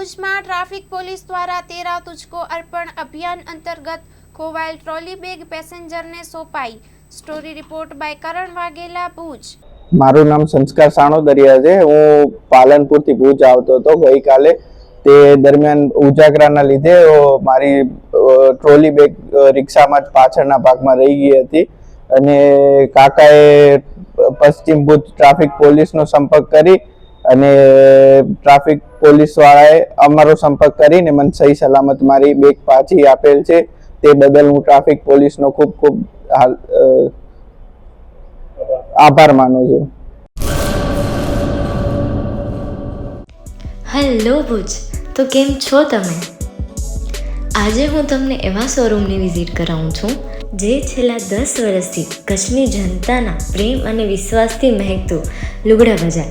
ભુજમાં traffic police દ્વારા તેરા તુચકો અર્પણ અભિયાન અંતર્ગત ખોવાયેલ ટ્રોલી બેગ પેસેન્જરને સોંપાઈ. Story report by Karan Vaghela, Bhuj. મારું નામ સંસ્કાર સાણોદરિયા છે. હું પાલનપુરથી ભુજ આવતો હતો ગઈકાલે. તે દરમિયાન ઉજાગરાના લીધે મારી ટ્રોલી બેગ રિક્ષામાં જ પાછળના ભાગમાં રહી ગઈ હતી. અને કાકાએ પશ્ચિમ ભુજ ટ્રાફિક પોલીસનો સંપર્ક કરી અને ટ્રાફિક પોલીસવાળાએ અમારો સંપર્ક કરીને મને સહી સલામત મારી બેગ પાછી આપેલ છે. તે બદલ હું ટ્રાફિક પોલીસનો ખૂબ ખૂબ આભાર માનું છું. હેલો ભુજ, તો કેમ છો તમે? આજે હું તમને એવા શોરૂમની વિઝિટ કરાવું છું, જે છેલ્લા દસ વર્ષથી કચ્છની જનતાના પ્રેમ અને વિશ્વાસથી મહેકતું લુગડા બજાર